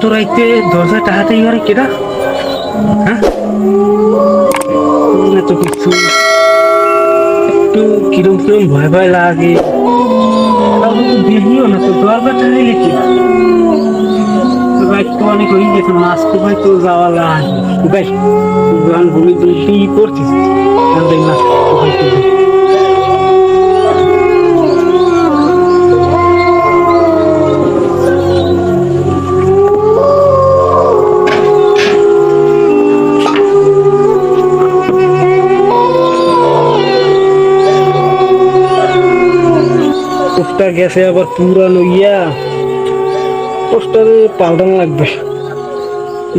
এত রাইতে দরজা টাহাতে ইয়ারে কেডা? হ্যাঁ? না তো কিছু, একটু কিরম কিরম ভয় ভয় লাগে। দেখিও না তো, দরজা টাহাইলে কি ভাই অনেক হয়ে গেছে মাছ তো তো যাওয়া লাগে ভাই যখন ভূমি দুটি পড়ছিস গেছে আবার পুরানো ইয়া। পোস্টারে পাল্টানো লাগবে।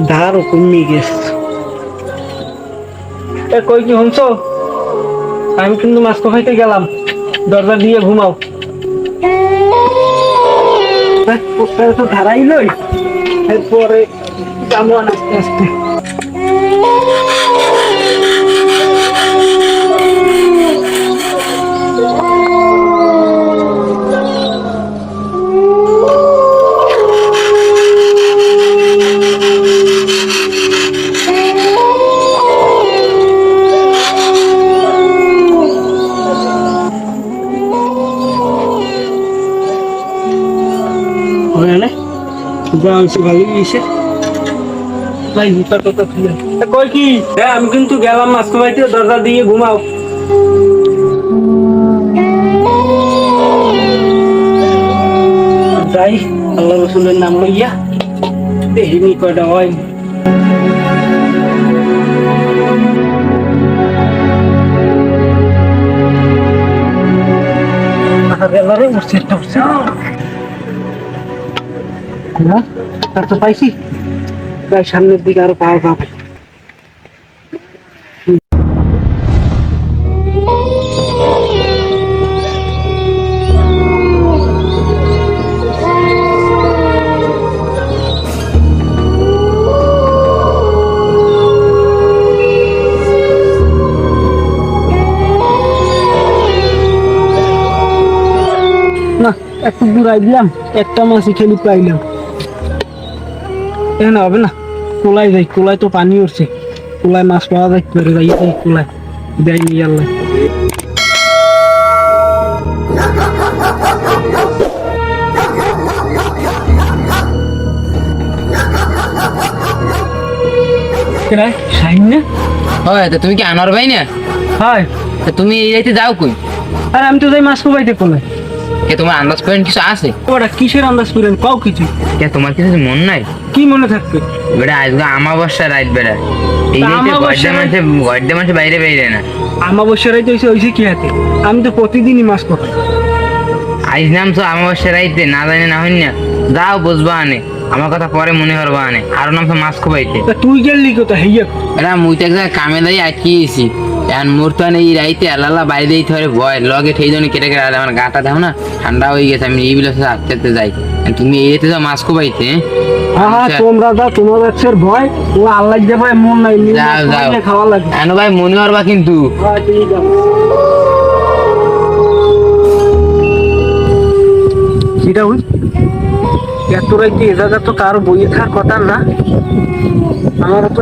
ধারও কমিয়ে গেছে। এ, কই কি শুনছো? আমি কিন্তু মাছ খাইতে গেলাম। দরজা দিয়ে ঘুমাও। পোস্টারে তো ধারাই লই। এরপরে যাব আস্তে আস্তে। গ্রামসে ভালো গিয়েছে ভাই জুতার কথা খুলে এ, কই কি হ্যাঁ আমি কিন্তু গেলাম মাছ খাইতে দরজা দিয়ে ঘুমাও যাই আল্লাহ রসুলের নাম লইয়া দেখিনি কয়টা হয় গেলারে উঠছে একটা উঠছে তার তো পাইছি। প্রায় সামনের দিকে আরও পাওয়া যাবে। না, একটু দূর আইলাম একটা মাছই খেলি পাইলাম এখানে হবে না? কোলাই যাই কোলাই তো পানি উঠছে। কোলাই মাছ পাওয়া যায় করে যাই যাই কোলাই দেয়নি আল্লাহ। হয় তুমি কি আনোয়ার ভাই না? হয়। তুমি এই রাইতে যাও কই? আর আমি তো যাই মাছ কোবাইতে কোলাই কে তোমার আন্দাজ করেন কিছু আছে? ওটা কিসের আন্দাজ করেন? কাউ কিছু। কে তোমার কিছু মন নাই? কি মনে থাকবে? বেটা আজকে আমাবস্যা রাত বেড়া এই রাইতে আমাবস্যা গড্ডা মাসে গড্ডা মাসে বাইরে বাইরে না। আমাবস্যারাই তো হয়েছে কি হাতে? আমি তো প্রতিদিনই মাছ কোথাই আইজ নাম তো আমাবস্যা রাইতে না জানি না হইন না। যাও বুঝবা আনে। আমার কথা পরে মনে হরবা আনে। আর নাম তো মাছ খুবাইতে। তুই গেলি কোথা হেইয়া এরা মুই তো এক জায়গায় কামে দাই আটকিয়েছি এখন মোর তো এই রাইতে আলালা বাইরে দিতে ধরে ভয়। লগে ঠেই জন্য কেটে কেটে আমার গাটা দেখো না ঠান্ডা হয়ে গেছে আমি এই বিলাসে হাঁটতে হাঁটতে যাই তুমি রাইতে যাও মাছ খুবাইতে হ্যাঁ? হ্যাঁ আচ্ছা। তোমরা দাও তোমার বাচ্চার ভয় ও আল্লাহ যে ভাই মন নাই যাও, যাও। খাওয়া লাগে এন ভাই মনে হরবা কিন্তু। হ্যাঁ। কিটা হই এত রাইতে এ জায়গা তো কারও বইয়ে থাকার কথা না। আমার তো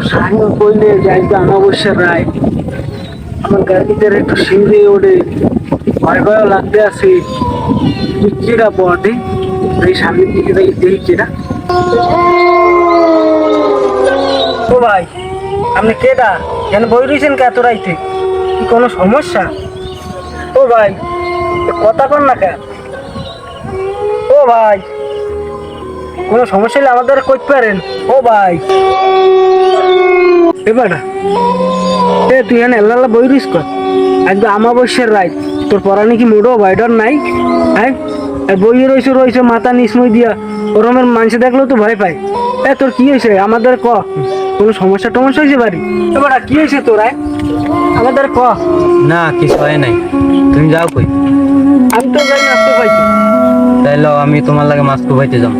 কইলে যাই তো অমাবস্যার রায়। আমার গাড়িতে একটু সিঁড়ে ওঠে ভয় ভয় লাগতে তুই কিরা পড়ে এই সামনের দিকে দেখি কিরা ও ভাই, আপনি কেডা? কেন বই রয়েছেন কে রাইতে? কি কোনো সমস্যা? ও ভাই, কথা কর না কেন? ও ভাই, কোনো সমস্যা হলে আমাদের করতে পারেন। ও ভাই। এবার এ তুই আল্লাহ আল্লাহ বই রইস কর। আজকে আমাবস্যার রায় তোর পড়ানি কি মোড়ো বাইডর নাই? হ্যাঁ? বইয়ে রয়েছে রয়েছে মাথা নিসময় দিয়া। ওরমের মানুষ দেখলেও তো ভয় পায়। এ তোর কি হয়েছে? আমাদের ক? কোনো সমস্যা টমস্যা হয়েছে বাড়ি? এবার কি হয়েছে তোর আয়? আমাদের ক? না কিছু হয় নাই। তুমি যাও কই? আমি তো যাই আসতে পাইছি। তাইলে আমি তোমার লাগে মাছ কোবাইতে যাম।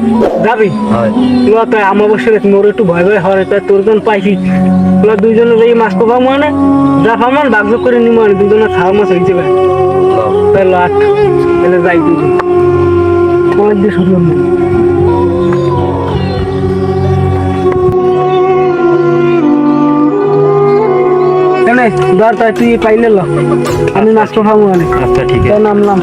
যাবি? হয়। লোয়া আমাবস্যার মোর একটু ভয় ভয় হয় তাই তোরজন পাইছি। লোয়া দুইজনের এই মাছ কোবা মানে যা ফামান বাগ্য করে নি মানে খাওয়া মাছ হইছে ভাই। তাই লাট তাহলে যাই দুজন দিয়ে শুরু ধর তাই তুই ল আমি মাছটা খাব আচ্ছা ঠিক আছে। নামলাম।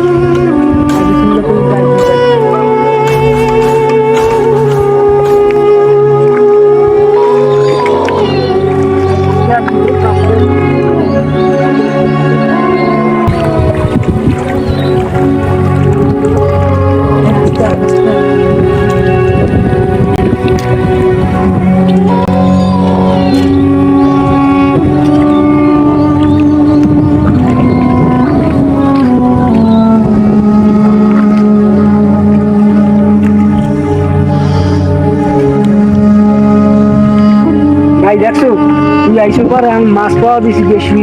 আমি মাছ পাওয়া দিছি বেশি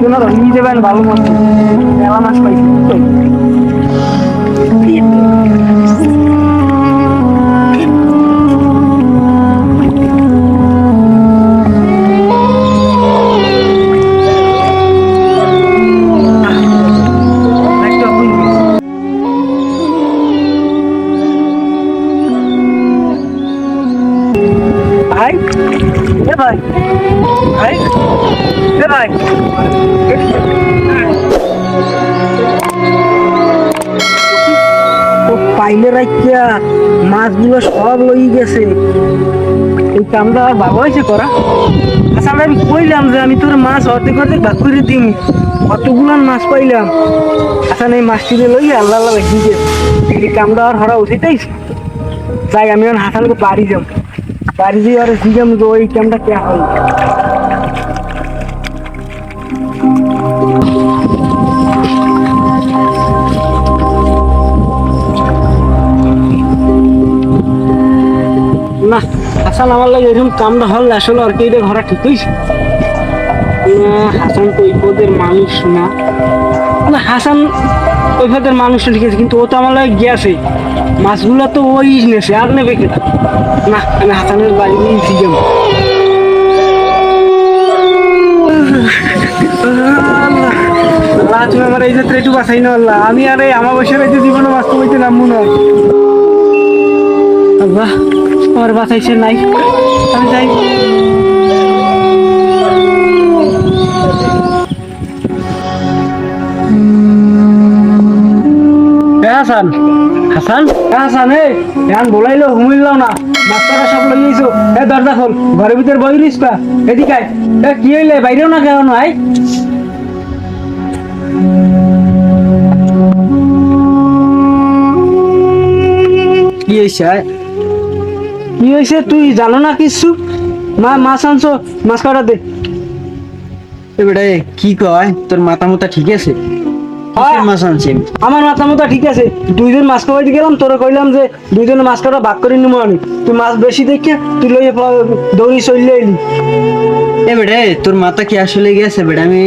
কোনো দেবেন ভালো মাছ মেলা মাছ পাইছি। ভাই। ভাই ভাই। পাইলে রাখিয়া মাছগুলো সব লই গেছে। এই কামটা হয়েছে করা। আচ্ছা আমি কইলাম যে আমি তোর মাছ অর্ধেক অর্ধেক ভাগ করে দিম। কতগুলান মাছ পাইলাম। আচ্ছা এই মাছটিরে লই আল্লাহ আল্লাহ এই কামটা আর হরা উঠিতেই তাই আমি আর হাসানকে বাড়ি যাব। আর কে না, হাসান আমার লাগে এরকম কামটা হল, আসলে আর কি ঘরা ঠিক হয়েছে না, হাসান তো পদের মানুষ না। হাসান ওই মানুষ ঠিক আছে, কিন্তু ও তো আমার লাগে গেছে মাছগুলো তো ওই নেছে আর নেবে কেটা না, আমি হাসানের বাড়ি নিয়ে যাব। আল্লাহ। তুমি আমার এই যাত্রা একটু বাঁচাই না আল্লাহ। আমি আর এই আমার বসে রয়েছে জীবনে কমাইতে নামবো না আমার বাঁচাইছে নাই। আমি যাই। হাসান। হাসান? হাসান হে এখন বলাইলো ঘুমাইলাম না। মাস্টাররা সব লই আইছো। এ দরজা খোল। ঘরের ভিতর বই রইস এদিকে এ কি হইলে? বাইরেও না কেন আয় কি হয়েছে কি হয়েছে তুই জানো না কিছু? মা মাছ আনছো মাছ কাটা দে। এবারে কি কয়? তোর মাথা মাথা ঠিক আছে? কিসের মাছ আনছি আমার মাথা মতো ঠিক আছে। দুইজন মাছ খাওয়াইতে গেলাম তোরা কইলাম যে দুইজনে মাছ কাটা ভাগ করে নিবো আমি তুই মাছ বেশি দেখে তুই লইয়ে দৌড়ি চললে এলি এবারে তোর মাথা কি আসলে গেছে বেটা? আমি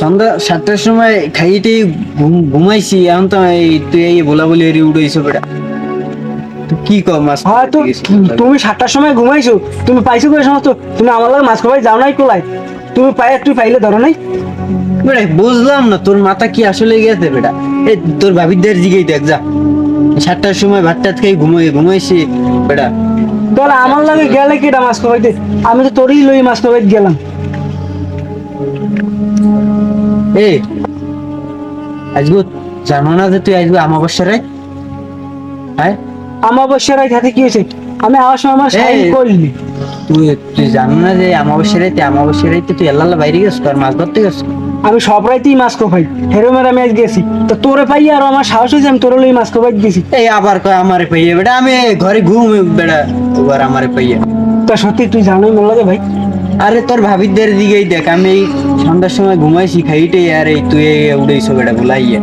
সন্ধ্যা সাতটার সময় খাইতেই ঘুমাইছি এখন তো এই তুই এই বলা বলি এরি উড়াইছো বেটা। কি কর মাছ ঠিক তুমি সাতটার সময় ঘুমাইছো তুমি পাইছো করে সমস্ত? তুমি আমার লাগে মাছ খাওয়াই যাও নাই কোলায়? তুমি পাই তুই পাইলে ধরো নাই। বেটা বুঝলাম না তোর মাথা কি আসলে গেছে বেটা এই তোর ভাবিদের দিকেই দেখ যা। সাতটার সময় ভাত টাত খেয়ে ঘুমাই ঘুমাইছি বেটা তাহলে আমার লাগে গেলে কেটা মাছ খাওয়াইতে? আমি তো তোরই লই মাছ খাওয়াইতে গেলাম। এ আজকে জানো না যে তুই আজকে আমাবস্যা রে হ্যাঁ? আমাবস্যার রাত হাতে কি হয়েছে? আমি আওয়ার সময় আমার সাইন এই। তুই তুই জানো না যে আমাবস্যা রাইতে আমাবস্যা রাইতে তুই আল্লাহ বাইরে গেছ তোর মাছ ধরতে গেছ আমি সব রাইতেই মাছ খাওয়াই হেরোমের আমি আজ গেছি। তো তোরে পাই আর আমার সাহস হয়েছে আমি তোরে লই মাছ খাওয়াই গেছি। এই আবার কয় আমারে পাইয়ে বেটা আমি ঘরে ঘুম বেটা এবার আমারে পাইয়ে। তা সত্যি তুই জানোই মনে লাগে ভাই? আরে তোর ভাবিদের দিকেই দেখ আমি এই সন্ধ্যার সময় ঘুমাইছি খাইটে আর এই তুই এই বেটা বুলাইয়ে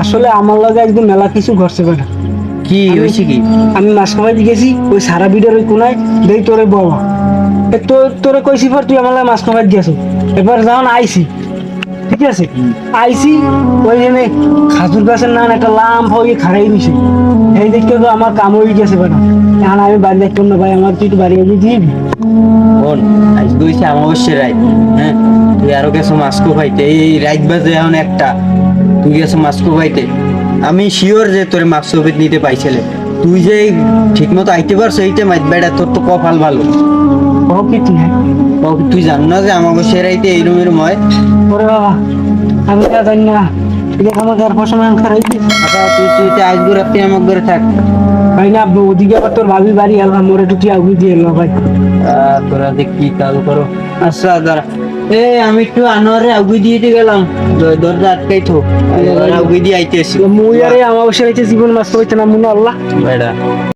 আসলে আমার লাগে একদম মেলা কিছু ঘটছে বেটা। কি হয়েছে কি? আমি মাছ খাওয়াইতে গেছি ওই সারা বিডের ওই কোনায় দেই তোরে বাবা এ তো তোরে কইছি পর তুই আমার মাছ খাওয়াইতে গেছো। এবার যখন আইছি ঠিক আছে? আইছি ওই জন্য খাজুর গাছের নান একটা লাম হয়ে খাড়াই দিছে। এই দেখতে তো আমার কাম হয়ে গেছে বেটা। এখন আমি বাড়ি দেখতাম না ভাই আমার তুই একটু বাড়ি এগিয়ে দিবি। বল আজকে হয়েছে আমাবস্যা রাত হ্যাঁ? তুই আরও গেছো মাস্কো খাইতে এই রাত বাজে এখন একটা। তুই গেছো মাস্কো খাইতে আমি শিওর যে তোর মাস্ক নিতে পাইছিলে। তুই যে ঠিক মতো আইতে পারছ এইটা মাইত বেড়া তোর তো কপাল ভালো। তুই জান না যে আমাকে সেরাইতে এই রুমের ময়। ওরে বাবা আমি তা জানি না আমাকে আর আচ্ছা তুই তুই তুই আজ রাত্রে আমার ঘরে থাক। ভাই না ওদিকে আবার তোর ভাবি বাড়ি এলাম মোরে টুটি আগুই দিয়ে এলো ভাই। আহ, তোরা যে কি করো। আচ্ছা দাঁড়া। এ আমি একটু আনোয়ারে আগুই দিয়ে গেলাম। দরজা আটকাই থো। আগুই দিয়ে আইতেছি মুই আরে আমার বসে জীবন মাছ হইতে না মুন আল্লাহ। বেড়া।